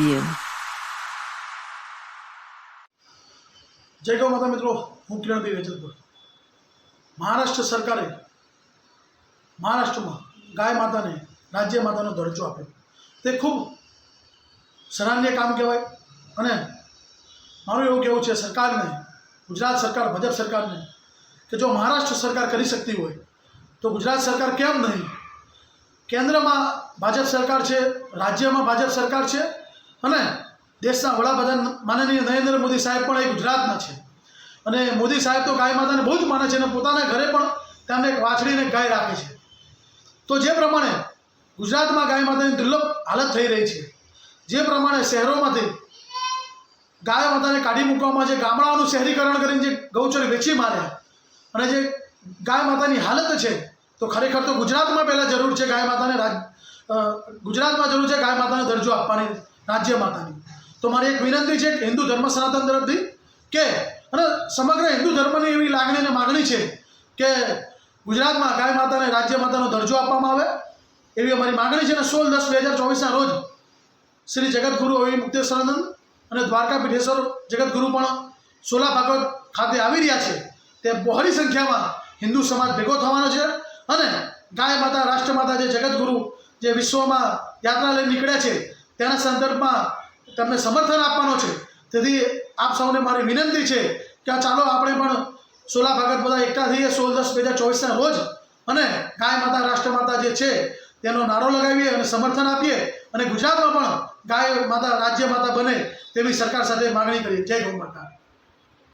you. જય ગૌ માતા મિત્રો, હું કિરણભાઈ વેજલપુર મહારાષ્ટ્ર સરકારે મહારાષ્ટ્રમાં ગાય માતાને રાજ્ય માતાનો દરજ્જો આપ્યો. તે ખૂબ સરાહનીય કામ કહેવાય અને મારું એવું કહેવું છે, સરકારને, ગુજરાત સરકાર, ભાજપ સરકારને, કે જો મહારાષ્ટ્ર સરકાર કરી શકતી હોય, તો ગુજરાત સરકાર કેમ નહીં? કેન્દ્રમાં ભાજપ સરકાર છે, રાજ્યમાં ભાજપ સરકાર છે અને દેશના વડાપ્રધાન માનનીય નરેન્દ્ર મોદી સાહેબ પણ એ ગુજરાતના છે. અને મોદી સાહેબ તો ગાય માતાને બહુ જ માને છે અને પોતાના ઘરે પણ તેમને એક વાછડીને ગાય રાખે છે. તો જે પ્રમાણે ગુજરાતમાં ગાય માતાની દુર્લભ હાલત થઈ રહી છે, જે પ્રમાણે શહેરોમાંથી ગાય માતાને કાઢી મૂકવામાં જે ગામડાઓનું શહેરીકરણ કરીને જે ગૌચર વેચી માર્યા અને જે ગાય માતાની હાલત છે, તો ખરેખર તો ગુજરાતમાં પહેલાં જરૂર છે ગાય માતાને રાજ ગુજરાતમાં જરૂર છે ગાય માતાને દરજ્જો આપવાની. રાજ્ય માતાની. તો મારી એક વિનંતી છે હિન્દુ ધર્મ સનાતન તરફથી કે, અને સમગ્ર હિન્દુ ધર્મની એવી લાગણી અને માગણી છે કે ગુજરાતમાં ગાય માતાને રાજ્ય માતાનો દરજ્જો આપવામાં આવે. એવી અમારી માગણી છે અને સોળ દસ બે હજાર ચોવીસના રોજ શ્રી જગતગુરુ અવી મુક્તેશ્વરાનંદ અને દ્વારકા પીઠેશ્વર જગતગુરુ પણ સોલા ભાગવત ખાતે આવી રહ્યા છે. તે બહોળી સંખ્યામાં હિન્દુ સમાજ ભેગો થવાનો છે અને ગાય માતા, રાષ્ટ્ર માતા જે જગતગુરુ જે વિશ્વમાં યાત્રા લઈ નીકળ્યા છે તેના સંદર્ભમાં તમને સમર્થન આપવાનો છે. તેથી આપ સૌને મારી વિનંતી છે કે ચાલો આપણે પણ સોલા ભાગત બધા એકઠા થઈએ સોળ દસ બે હજાર ચોવીસના રોજ અને ગાય માતા, રાષ્ટ્ર માતા જે છે, તેનો નારો લગાવીએ અને સમર્થન આપીએ અને ગુજરાતમાં પણ ગાય માતા, રાજ્ય માતા બને તેવી સરકાર સાથે માગણી કરીએ. જય ગૌ માતા.